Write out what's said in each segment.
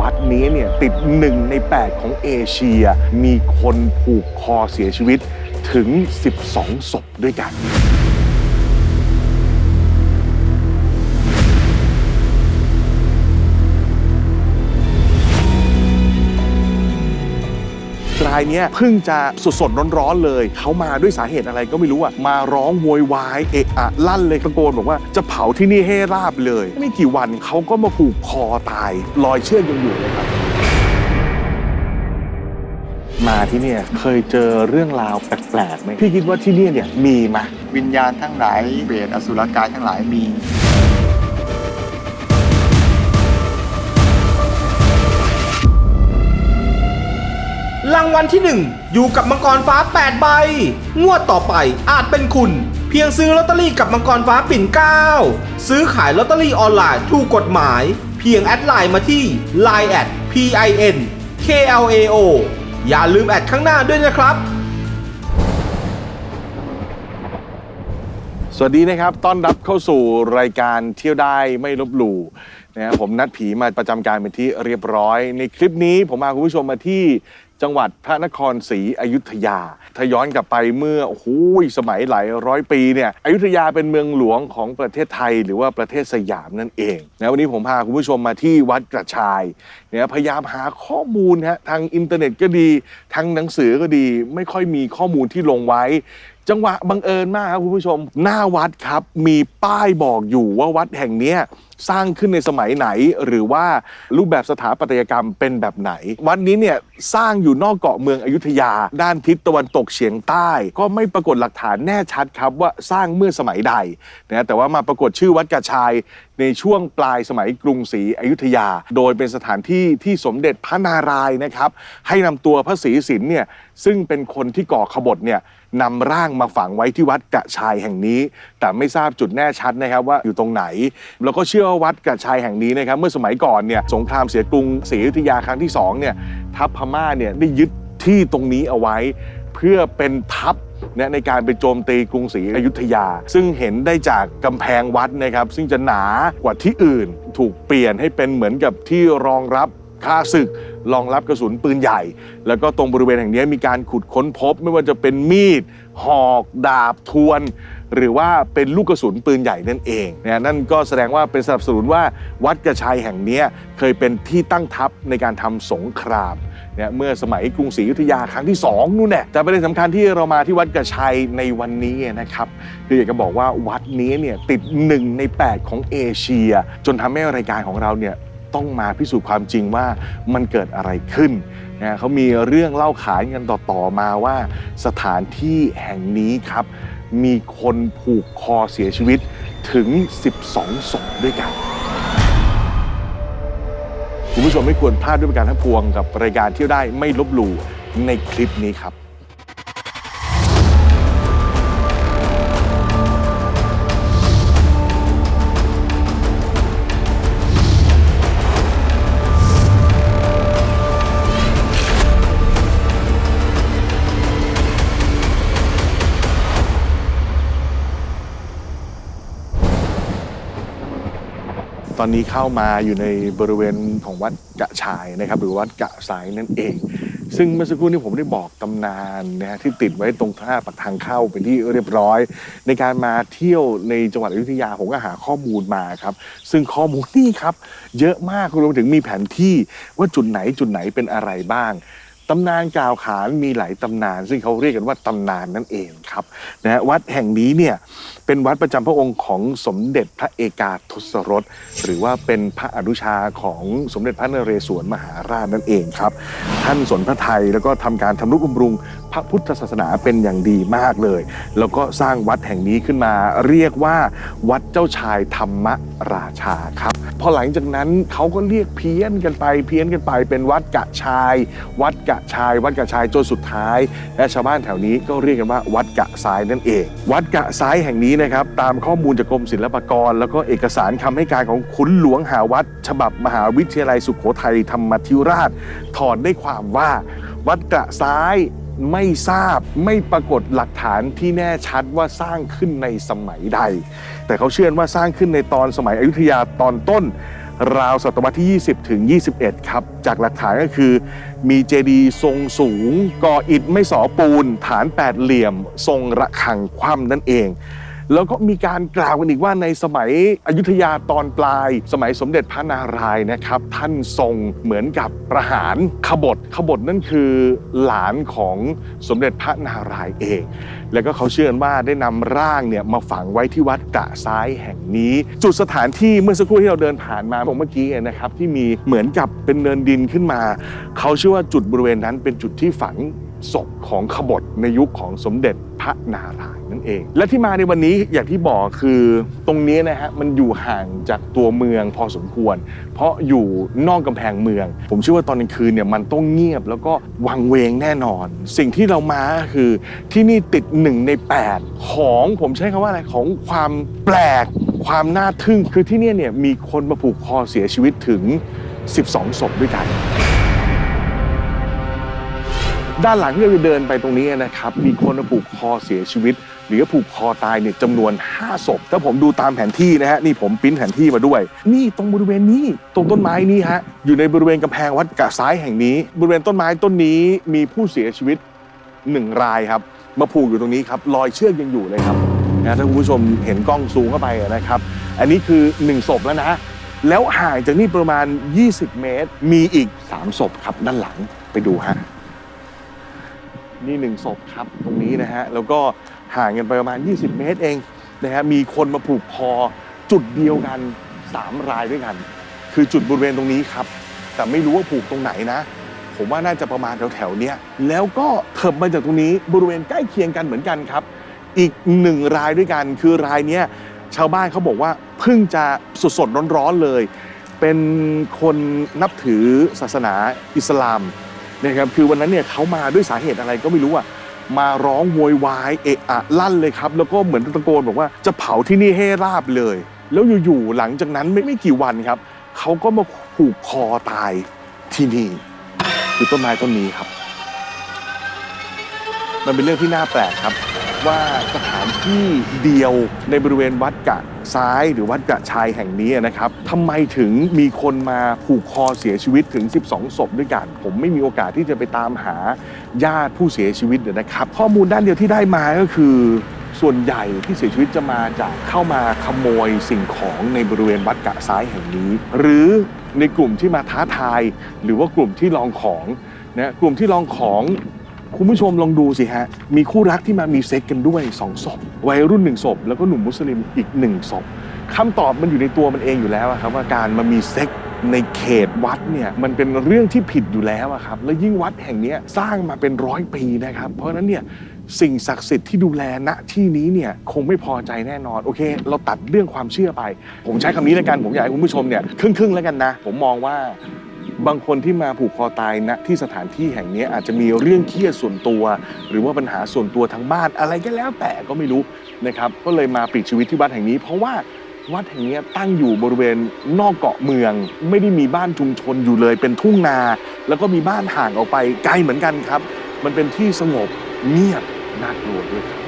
วัดนี้เนี่ยติดหนึ่งใน 8 ของเอเชีย มีคนผูกคอเสียชีวิตถึง 12 ศพด้วยกัน รายเนี้ยเพิ่งจะสดๆร้อนๆเลย เขามาด้วยสาเหตุอะไรก็ไม่รู้อะมาร้องโวยวายเอะอะลั่นเลยตะโกนบอกว่าจะเผาที่นี่ให้ราบเลย ไม่กี่วันเขาก็มาผูกคอตายลอยเชือกยังอยู่เลยครับมาที่เนี่ยเคยเจอเรื่องราวแปลกๆไหมพี่คิดว่าที่เนี่ยเนี่ยมีไหมวิญญาณทั้งหลายเปรตอสุรกายทั้งหลายมี รางวัลที่ 1 อยู่กับมังกรฟ้า 8 ใบ งวดต่อไปอาจเป็นคุณ เพียงซื้อลอตเตอรี่กับมังกรฟ้าปิ่นเกล้าซื้อขายลอตเตอรี่ออนไลน์ถูกกฎหมาย เพียงแอดไลน์มาที่ line at pin klao อย่าลืมแอดข้างหน้าด้วยนะครับ สวัสดีนะครับ ต้อนรับเข้าสู่รายการเที่ยวได้ไม่ลบหลู่นะฮะผมนัดผีมาประจำการเป็นที่เรียบร้อย ในคลิปนี้ผมพาคุณผู้ชมมาที่ จังหวัดพระนครศรีอยุธยา ถ้าย้อนกลับไปเมื่อโอ้โหสมัยหลายร้อยปีเนี่ยอยุธยาเป็นเมืองหลวงของประเทศไทย หรือว่าประเทศสยามนั่นเองนะวันนี้ผมพาคุณผู้ชมมาที่วัดกระชายเนี่ยพยายามหาข้อมูลฮะทางอินเทอร์เน็ตก็ดีทางหนังสือก็ดี ไม่ค่อยมีข้อมูลที่ลงไว้ จังหวะบังเอิญมากครับคุณผู้ชม หน้าวัดครับมีป้ายบอกอยู่ว่าวัดแห่งเนี้ย สร้างขึ้นในสมัยไหน หรือว่ารูปแบบสถาปัตยกรรมเป็นแบบไหน วัดนี้เนี่ยสร้างอยู่นอกเกาะเมืองอยุธยา ด้านทิศตะวันตกเฉียงใต้ ก็ไม่ปรากฏหลักฐานแน่ชัดครับว่าสร้างเมื่อสมัยใดนะแต่ว่ามาปรากฏชื่อวัดกระชายในช่วงปลายสมัยกรุงศรีอยุธยา โดยเป็นสถานที่ที่สมเด็จพระนารายณ์นะครับ ให้นำตัวพระศรีสินเนี่ยซึ่งเป็นคนที่ก่อขบฏเนี่ยนำร่างมาฝังไว้ที่วัดกระชายแห่งนี้ แต่ไม่ทราบจุดแน่ชัดนะครับว่าอยู่ตรงไหน แล้วก็เชื่อว่าวัดกระชายแห่งนี้นะครับเมื่อสมัยก่อนเนี่ยสงครามเสียกรุงศรีอยุธยาครั้งที่สองเนี่ยทัพพม่าเนี่ยได้ยึดที่ตรงนี้เอาไว้ เพื่อเป็นทัพนะในการไปโจมตีกรุงศรีอยุธยา ซึ่งเห็นได้จากกำแพงวัดนะครับ ซึ่งจะหนากว่าที่อื่นถูกเปลี่ยนให้เป็นเหมือนกับที่รองรับ ค่าศึกรองรับกระสุนปืนใหญ่ แล้วก็ตรงบริเวณแห่งนี้มีการขุดค้นพบ ไม่ว่าจะเป็นมีด หอกดาบทวน หรือว่าเป็นลูกกระสุนปืนใหญ่นั่นเองนะนั่นก็แสดงว่าเป็นสนับสนุนว่าวัดกระชัยแห่งนี้เคยเป็นที่ตั้งทัพในการทำสงครามเนี่ยเมื่อสมัยกรุงศรีอยุธยาครั้งที่ 2นู่นแหละแต่ประเด็นสำคัญที่เรามาที่วัดกระชัยในวันนี้นะครับคืออยากจะบอกว่าวัดนี้เนี่ยติด1ใน 8 ของเอเชีย จนทำให้รายการของเราเนี่ย ต้องมาพิสูจน์ความจริงว่ามันเกิดอะไรขึ้นนะเขามีเรื่องเล่าขานกันต่อๆมาว่า สถานที่แห่งนี้ครับ มีคนผูกคอเสียชีวิตถึง 12ศพด้วยกันคุณผู้ชมไม่ควรพลาดด้วยประการทั้งปวงกับรายการเที่ยวได้ไม่ลบหลู่ในคลิปนี้ครับ ตอนนี้เข้ามาอยู่ในบริเวณของวัดกะชายนะครับ หรือวัดกะสายนั่นเอง ซึ่งเมื่อสักครู่นี้ผมได้บอกตำนานนะฮะที่ติดไว้ตรงท่าปักทางเข้าเป็นที่เรียบร้อย ในการมาเที่ยวในจังหวัดอยุธยาผมก็หาข้อมูลมาครับ ซึ่งข้อมูลนี่ครับ เยอะมากรวมถึงมีแผนที่ว่าจุดไหนจุดไหนเป็นอะไรบ้าง ตำนานกล่าวขานมีหลายตำนาน ซึ่งเขาเรียกกันว่าตำนานนั่นเองครับนะฮะวัดแห่งนี้เนี่ยเป็นวัดประจำพระองค์ของสมเด็จพระเอกาทศรสหรือว่าเป็นพระอนุชาของสมเด็จพระนเรศวรมหาราชนั่นเองครับท่านสนพระไทยแล้วก็ทำการทำนุบำรุงพระพุทธศาสนาเป็นอย่างดีมากเลย แล้วก็สร้างวัดแห่งนี้ขึ้นมาเรียกว่า วัดเจ้าชายธรรมราชาครับ พอหลังจากนั้นเขาก็เรียกเพี้ยนกันไปเพี้ยนกันไปเป็นวัดกะชาย วัดกะชาย วัดกะชายจนสุดท้าย และชาวบ้านแถวนี้ก็เรียกกันว่า วัดกะซ้ายนั่นเอง วัดกะซ้ายแห่งนี้นะครับตามข้อมูลจากกรมศิลปากร แล้วก็เอกสารคำให้การของขุนหลวงหาวัด ฉบับมหาวิทยาลัยสุขโขทัยธรรมธิราช ถอนได้ความว่า วัดกะซ้ายไม่ทราบไม่ปรากฏหลักฐานที่แน่ชัดว่าสร้างขึ้นในสมัยใด แต่เขาเชื่อว่าสร้างขึ้นในตอนสมัยอยุธยาตอนต้น ราวศตวรรษที่ 20 ถึง 21 ครับ จากหลักฐานก็คือ มีเจดีย์ทรงสูง ก่ออิฐไม่สอปูน ฐานแปดเหลี่ยม ทรงระฆังคว่ำนั่นเอง แล้วก็มีการกล่าวกันอีกว่าในสมัยอยุธยาตอนปลาย สมัยสมเด็จพระนารายณ์นะครับ ท่านทรงเหมือนกับประหารขบฏขบฏนั่นคือหลานของสมเด็จพระนารายณ์เอง แล้วก็เขาเชื่อว่าได้นำร่างเนี่ยมาฝังไว้ที่วัดกะซ้ายแห่งนี้ จุดสถานที่เมื่อสักครู่ที่เราเดินผ่านมาผมเมื่อกี้นะครับที่มีเหมือนกับเป็นเนินดินขึ้นมา เขาเชื่อว่าจุดบริเวณนั้นเป็นจุดที่ฝัง ศพของขบฏในยุคของสมเด็จพระนารายณ์นั่นเอง และที่มาในวันนี้อย่างที่บอกคือตรงนี้นะฮะมันอยู่ห่างจากตัวเมืองพอสมควร เพราะอยู่นอกกำแพงเมือง ผมเชื่อว่าตอนกลางคืนเนี่ยมันต้องเงียบแล้วก็วังเวงแน่นอน สิ่งที่เรามาคือที่นี่ติดหนึ่งใน 8 ของผมใช้คำว่าอะไรของความแปลกความน่าทึ่งคือที่เนี่ยเนี่ยมีคนมาผูกคอเสียชีวิตถึง 12ศพด้วยกัน ด้านหลังที่เราจะเดินไปตรงนี้นะครับ มีคนผูกคอเสียชีวิต หรือผูกคอตายเนี่ยจำนวน 5 ศพ ถ้าผมดูตามแผนที่นะฮะ นี่ผมปิ้นแผนที่มาด้วย นี่ตรงบริเวณนี้ ตรงต้นไม้นี้ฮะ อยู่ในบริเวณกำแพงวัดกะซ้ายแห่งนี้ บริเวณต้นไม้ต้นนี้มีผู้เสียชีวิตหนึ่งรายครับ มาผูกอยู่ตรงนี้ครับ รอยเชือกยังอยู่เลยครับนะถ้าคุณผู้ชมเห็นกล้องซูมเข้าไปนะครับ อันนี้คือ 1 ศพแล้วนะ แล้วห่างจากนี่ประมาณ 20 เมตร มีอีก 3 ศพครับด้านหลังไปดูฮะ นี่หนึ่งศพครับตรงนี้นะฮะแล้วก็ห่างกันไปประมาณ 20 เมตรเองนะฮะมีคนมาผูกคอจุดเดียวกัน 3 รายด้วยกัน คือจุดบริเวณตรงนี้ครับ แต่ไม่รู้ว่าผูกตรงไหนนะ ผมว่าน่าจะประมาณแถวๆเนี้ยแล้วก็เถิบมาจากตรงนี้บริเวณใกล้เคียงกันเหมือนกันครับ อีกหนึ่งรายด้วยกัน คือรายเนี้ยชาวบ้านเขาบอกว่าเพิ่งจะสดๆร้อนๆเลย เป็นคนนับถือศาสนาอิสลาม นะครับคือวันนั้นเนี่ยเขามาด้วยสาเหตุอะไรก็ไม่รู้อะมาร้องโวยวายเอะอะลั่นเลยครับ แล้วก็เหมือนตะโกนบอกว่าจะเผาที่นี่ให้ราบเลย แล้วอยู่ๆหลังจากนั้นไม่ไม่กี่วันครับเขาก็มาผูกคอตายที่นี่คือต้นไม้ต้นนี้ครับ มันเป็นเรื่องที่น่าแปลกครับ ว่าสถานที่เดียวในบริเวณวัดกะซ้ายหรือวัดกะชายแห่งนี้นะครับทำไมถึงมีคนมาผูกคอเสียชีวิตถึง 12 ศพด้วยกัน ผมไม่มีโอกาสที่จะไปตามหาญาติผู้เสียชีวิตนะครับ ข้อมูลด้านเดียวที่ได้มาก็คือส่วนใหญ่ที่เสียชีวิตจะมาจากเข้ามาขโมยสิ่งของในบริเวณวัดกะซ้ายแห่งนี้ หรือในกลุ่มที่มาท้าทาย หรือว่ากลุ่มที่ลองของนะกลุ่มที่ลองของ คุณผู้ชมลองดูสิฮะ มีคู่รักที่มามีเซ็กกันด้วยสองศพวัยรุ่นหนึ่งศพแล้วก็หนุ่มมุสลิมอีกหนึ่งศพคำตอบมันอยู่ในตัวมันเองอยู่แล้วอะครับว่าการมามีเซ็กในเขตวัดเนี่ยมันเป็นเรื่องที่ผิดอยู่แล้วอะครับ และยิ่งวัดแห่งนี้สร้างมาเป็นร้อยปีนะครับ เพราะฉะนั้นเนี่ยสิ่งศักดิ์สิทธิ์ที่ดูแลณที่นี้เนี่ยคงไม่พอใจแน่นอนโอเค เราตัดเรื่องความเชื่อไป ผมใช้คำนี้แล้วกันผมอยากให้คุณผู้ชมเนี่ยครึ่งๆแล้วกันนะ ผมมองว่า บางคนที่มาผูกคอตายณที่สถานที่แห่งนี้อาจจะมีเรื่องเครียดส่วนตัว หรือว่าปัญหาส่วนตัวทางบ้านอะไรก็แล้วแต่ก็ไม่รู้นะครับก็เลยมาปลีกชีวิตที่วัดแห่งนี้ เพราะว่าวัดแห่งนี้ตั้งอยู่บริเวณนอกเกาะเมือง ไม่ได้มีบ้านชุมชนอยู่เลย เป็นทุ่งนา แล้วก็มีบ้านห่างออกไปไกลเหมือนกันครับ มันเป็นที่สงบเงียบน่ากลัวด้วยครับ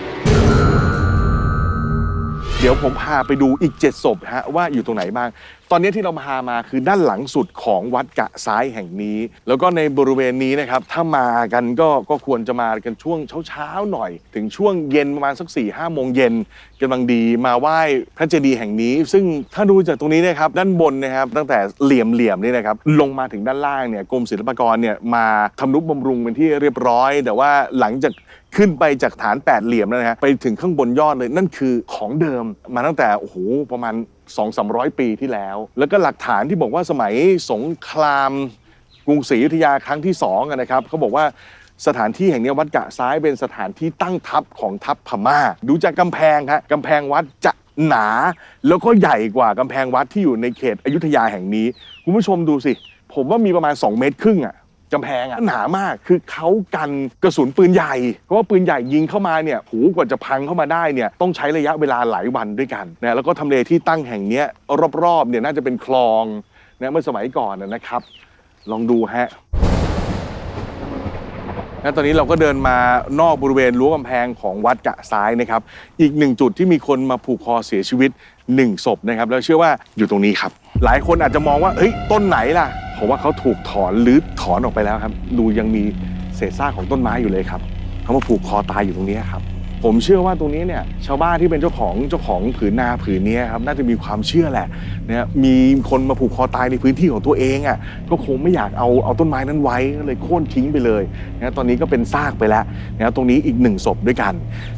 เดี๋ยวผมพาไปดูอีก 7 ศพฮะว่าอยู่ตรงไหนบ้าง ตอนนี้ที่เราพามาคือด้านหลังสุดของวัดกะซ้ายแห่งนี้ แล้วก็ในบริเวณนี้นะครับถ้ามากันก็ก็ควรจะมากันช่วงเช้าๆหน่อย ถึงช่วงเย็นประมาณสัก4ี่ห้าโมงเย็นกำลังดีมาไหว้พระเจดีย์แห่งนี้ ซึ่งถ้าดูจากตรงนี้นะครับด้านบนนะครับตั้งแต่เหลี่ยมเหลี่ยมๆนี่นะครับลงมาถึงด้านล่างเนี่ยกรมศิลปากรเนี่ยมาทำนุบำรุงเป็นที่เรียบร้อย แต่ว่าหลังจาก ขึ้นไปจากฐานแปดเหลี่ยมแล้วนะฮะไปถึงข้างบนยอดเลยนั่นคือของเดิมมาตั้งแต่โอ้โหประมาณ 2 3 0 0 ปีที่แล้ว แล้วก็หลักฐานที่บอกว่าสมัยสงครามกรุงศรีอยุธยาครั้งที่2อะนะครับเขาบอกว่าสถานที่แห่งนี้วัดกะซ้ายเป็นสถานที่ตั้งทัพของทัพพม่า ดูจากกำแพงฮะกำแพงวัดจะหนาแล้วก็ใหญ่กว่ากำแพงวัดที่อยู่ในเขตอยุธยาแห่งนี้ คุณผู้ชมดูสิ ผมว่ามีประมาณ 2 เมตรครึ่งอะ กำแพงอะหนามากคือเขากันกระสุนปืนใหญ่ เพราะว่าปืนใหญ่ยิงเข้ามาเนี่ยหูกว่าจะพังเข้ามาได้เนี่ยต้องใช้ระยะเวลาหลายวันด้วยกันนะแล้วก็ทำเลที่ตั้งแห่งเนี้ยรอบๆเนี่ยน่าจะเป็นคลองนะเมื่อสมัยก่อนนะครับ ลองดูฮะและตอนนี้เราก็เดินมานอกบริเวณรั้วกำแพงของวัดกะซ้ายนะครับ อีกหนึ่งจุดที่มีคนมาผูกคอเสียชีวิตหนึ่งศพนะครับ แล้วเชื่อว่าอยู่ตรงนี้ครับ หลายคนอาจจะมองว่าเฮ้ยต้นไหนล่ะ ผมว่าเขาถูกถอนหรือถอนออกไปแล้วครับ ดูยังมีเศษซากของต้นไม้อยู่เลยครับเขามาผูกคอตายอยู่ตรงนี้ครับ ผมเชื่อว่าตรงนี้เนี่ยชาวบ้านที่เป็นเจ้าของเจ้าของผืนนาผืนนี้ครับน่าจะมีความเชื่อแหละเนี่ยมีคนมาผูกคอตายในพื้นที่ของตัวเองอะก็คงไม่อยากเอาเอาต้นไม้นั้นไว้ก็เลยโค่นทิ้งไปเลยนะตอนนี้ก็เป็นซากไปแล้วนะตรงนี้อีกหนึ่งศพด้วยกัน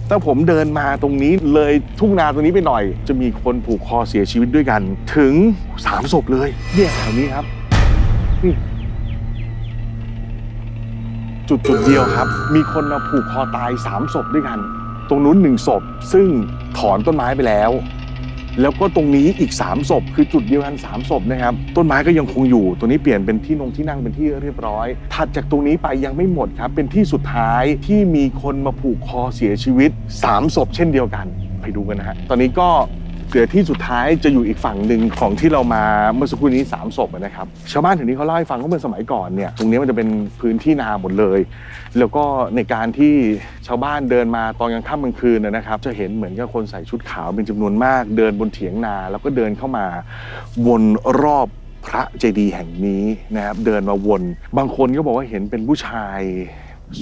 ถ้าผมเดินมาตรงนี้เลยทุ่งนาตรงนี้ไปหน่อย จะมีคนผูกคอเสียชีวิตด้วยกัน ถึงสามศพเลยเนี่ยแถวนี้ครับ นี่ จุดจุดเดียวครับ มีคนมาผูกคอตายสามศพด้วยกัน ตรงนู้นหนึ่งศพ ซึ่งถอนต้นไม้ไปแล้ว แล้วก็ตรงนี้อีกสามศพ คือจุดเดียวกันสามศพนะครับ ต้นไม้ก็ยังคงอยู่ ตัวนี้เปลี่ยนเป็นที่นงที่นั่งเป็นที่เรียบร้อย ถัดจากตรงนี้ไปยังไม่หมดครับ เป็นที่สุดท้ายที่มีคนมาผูกคอเสียชีวิตสามศพเช่นเดียวกัน ไปดูกันนะฮะ ตอนนี้ก็ เหลือที่สุดท้ายจะอยู่อีกฝั่งหนึ่งของที่เรามาเมื่อสักครู่นี้สามศพนะครับชาวบ้านแถวนี้เขาเล่าให้ฟังว่าเมื่อสมัยก่อนเนี่ยตรงนี้มันจะเป็นพื้นที่นาหมดเลย แล้วก็ในการที่ชาวบ้านเดินมาตอนกลางค่ำกลางคืนนะครับ จะเห็นเหมือนกับคนใส่ชุดขาวเป็นจำนวนมาก เดินบนเถียงนา แล้วก็เดินเข้ามาวนรอบพระเจดีย์แห่งนี้นะครับเดินมาวน บางคนก็บอกว่าเห็นเป็นผู้ชาย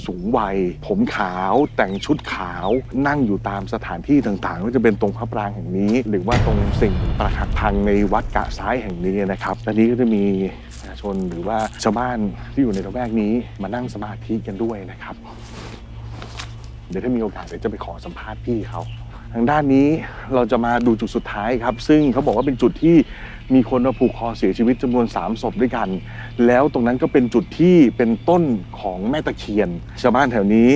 สูงวัย ผมขาวแต่งชุดขาวนั่งอยู่ตามสถานที่ต่างๆว่าจะเป็นตรงพระปรางแห่งนี้ หรือว่าตรงสิ่งประหักพังในวัดกะซ้ายแห่งนี้นะครับและนี้ก็จะมีประชาชนหรือว่าชาวบ้านที่อยู่ในละแวกนี้มานั่งสมาธิกันด้วยนะครับ เดี๋ยวถ้ามีโอกาสเดี๋ยวจะไปขอสัมภาษณ์พี่เขา ทางด้านนี้เราจะมาดูจุดสุดท้ายครับ ซึ่งเขาบอกว่าเป็นจุดที่มีคนมาผูกคอเสียชีวิตจำนวน 3 ศพด้วยกัน แล้วตรงนั้นก็เป็นจุดที่เป็นต้นของแม่ตะเคียน ชาวบ้านแถวนี้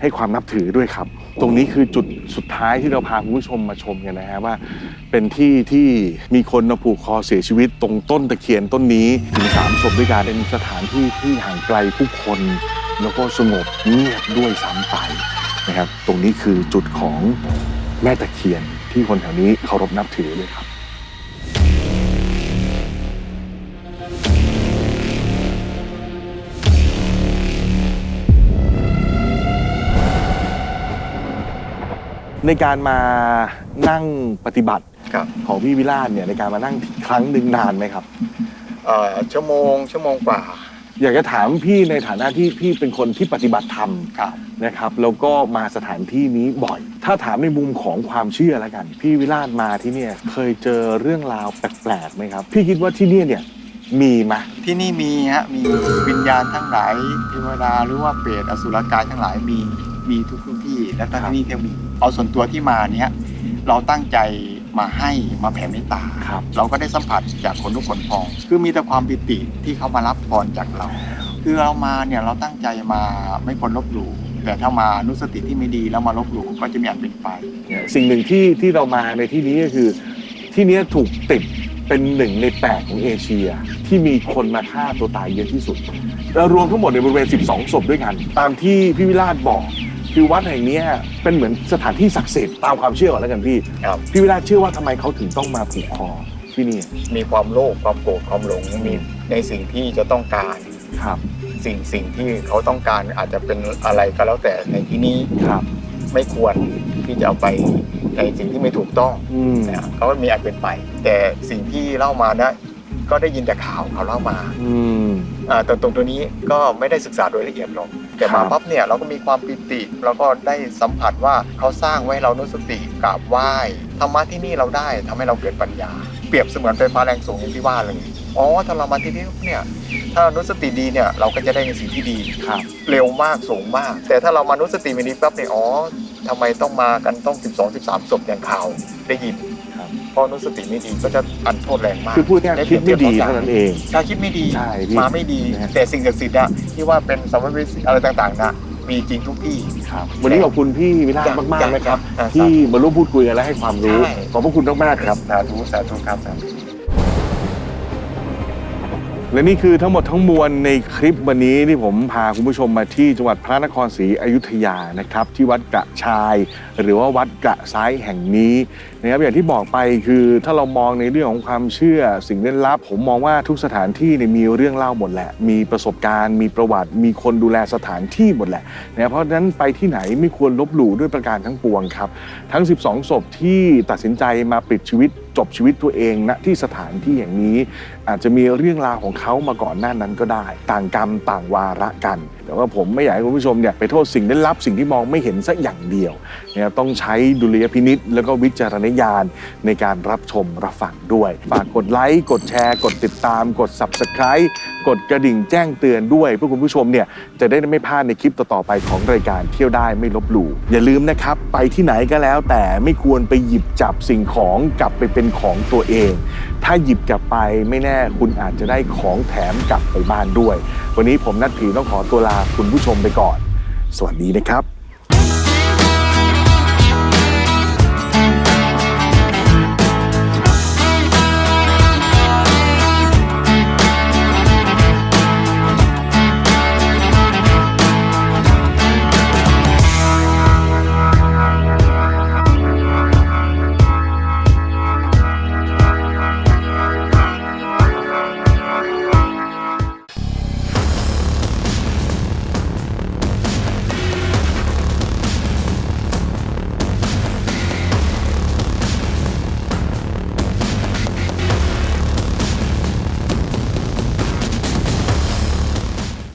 ให้ความนับถือด้วยครับ ตรงนี้คือจุดสุดท้ายที่เราพาคุณผู้ชมมาชมกันนะฮะว่า เป็นที่ที่มีคนมาผูกคอเสียชีวิต ตรงต้นตะเคียนต้นนี้ถึงสามศพด้วยกันเป็นสถานที่ที่ห่างไกลผู้คน แล้วก็สงบเงียบด้วยซ้ำไปนะครับ ตรงนี้คือจุดของ แม่ตะเคียนที่คนแถวนี้เคารพนับถือเลยครับ ในการมานั่งปฏิบัติครับของพี่วิราชเนี่ยในการมานั่งครั้งหนึ่งนานไหมครับ เอ่อชั่วโมงชั่วโมงกว่า อยากจะถามพี่ในฐานะที่พี่เป็นคนที่ปฏิบัติธรรมครับ นะครับ แล้วก็มาสถานที่นี้บ่อย ถ้าถามในมุมของความเชื่อแล้วกัน พี่วิราชมาที่เนี่ยเคยเจอเรื่องราวแปลกๆไหมครับ พี่คิดว่าที่เนี่ยเนี่ยมีไหมที่นี่มีฮะมีวิญญาณทั้งหลายเทวดาหรือว่าเปรตอสุรกายทั้งหลายมีมีทุกทุกที่และที่นี่ก็มีเอาส่วนตัวที่มาเนี้ยเราตั้งใจ มาให้มาแผ่เมตตาครับ เราก็ได้สัมผัสจากคนทุกคนพอง คือมีแต่ความปิติที่เขามารับพรจากเรา คือเรามาเนี่ยเราตั้งใจมาไม่คนลบหลู่แต่ถ้ามานุสติที่ไม่ดีแล้วมาลบหลู่ก็จะมีอันเป็นไป สิ่งหนึ่งที่ที่เรามาในที่นี้ก็คือ ที่เนี้ยถูกติดเป็นหนึ่งในแปดของเอเชีย ที่มีคนมาฆ่าตัวตายเยอะที่สุด แล้วรวมทั้งหมดในบริเวณ 12 ศพด้วยกัน ตามที่พี่วิราชบอก คือวัดแห่งเนี้ยเป็นเหมือนสถานที่ศักดิ์สิทธิ์ตามความเชื่อก่อนแล้วกันพี่ครับ พี่วิราชเชื่อว่าทำไมเขาถึงต้องมาผูกคอที่นี่มีความโลภความโกรธความหลงมีในสิ่งที่จะต้องการ ครับสิ่งสิ่งที่เขาต้องการอาจจะเป็นอะไรก็แล้วแต่ในที่นี้ครับ ไม่ควรที่จะเอาไปในสิ่งที่ไม่ถูกต้องอืมนะเขาก็มีอันเป็นไป แต่สิ่งที่เล่ามานะก็ได้ยินแต่ข่าวเขาเล่ามาอืม อ่าตรงตรงตัวนี้ก็ไม่ได้ศึกษาโดยละเอียดหรอก แต่ครัมาบปั๊บเนี่ยเราก็มีความปิติแล้วก็ได้สัมผัสว่าเขาสร้างไว้ให้เรานุสติกราบไหว้ธรรมะที่นี่เราได้ทำให้เราเกิดปัญญา เปรียบเสมือนไฟฟ้าแรงสูงอย่างที่ว่าเลยอ๋อถ้าเรามาที่นี่ปุ๊บเนี่ยถ้าเรานุสติดีเนี่ยเราก็จะได้ในสิ่งที่ดีครับ เร็วมากสูงมาก แต่ถ้าเรามานุสติไม่ดีปั๊บเนี่ยอ๋อทำไมต้องมากันต้อง 12 13ศพอย่างข่าวได้ยินครับเพราะนุสติไม่ดีก็จะอันโทษแรงมากคือพูดง่ายๆคิดไม่ดีเท่านั้นเองถ้าคิดไม่ดีใช่พี่มาไม่ดีนะฮะแต่สิ่งศักดิ์สิทธิ์อะที่ว่าเป็นสัมภเวสีอะไรต่างๆนะมีจริงทุกที่ครับวันนี้ขอบคุณพี่วิราชมากๆนะครับอ่าที่มาร่วมพูดคุยกันและให้ความรู้ใช่ขอบพระคุณมากๆครับสาธุสาธุครับและนี่คือทั้งหมดทั้งมวลในคลิปวันนี้ที่ผมพาคุณผู้ชมมาที่จังหวัดพระนครศรีอยุธยานะครับ ที่วัดกระชาย หรือว่าวัดกระซ้ายแห่งนี้ นะครับอย่างที่บอกไปคือถ้าเรามองในเรื่องของความเชื่อ สิ่งเล่นลับ ผมมองว่าทุกสถานที่เนี่ยมีเรื่องเล่าหมดแหละ มีประสบการณ์ มีประวัติ มีคนดูแลสถานที่หมดแหละนะเพราะฉะนั้นไปที่ไหนไม่ควรลบหลู่ด้วยประการทั้งปวงครับ ทั้ง 12ศพที่ตัดสินใจมาปิดชีวิตจบชีวิตตัวเองณที่สถานที่อย่างนี้ อาจจะมีเรื่องราวของเขามาก่อนหน้านั้นก็ได้ ต่างกรรมต่างวาระกันแต่ว่าผมไม่อยากให้คุณผู้ชมเนี่ยไปโทษสิ่งลี้ลับสิ่งที่มองไม่เห็นสักอย่างเดียวนะครับต้องใช้ดุลยพินิษแล้วก็วิจารณญาณในการรับชมรับฟังด้วย ฝากกดไลค์กดแชร์ กดติดตาม กด Subscribe กดกระดิ่งแจ้งเตือนด้วย เพื่อคุณผู้ชมเนี่ยจะได้ไม่พลาดในคลิปต่อๆไปของรายการเที่ยวได้ไม่ลบหลู่อย่าลืมนะครับไปที่ไหนก็แล้ว แต่ไม่ควรไปหยิบจับสิ่งของกลับไปเป็นของตัวเอง ถ้าหยิบกลับไปไม่แน่คุณอาจจะได้ของแถมกลับไปบ้านด้วย วันนี้ผมนัดผีต้องขอตัวลาคุณผู้ชมไปก่อน สวัสดีนะครับ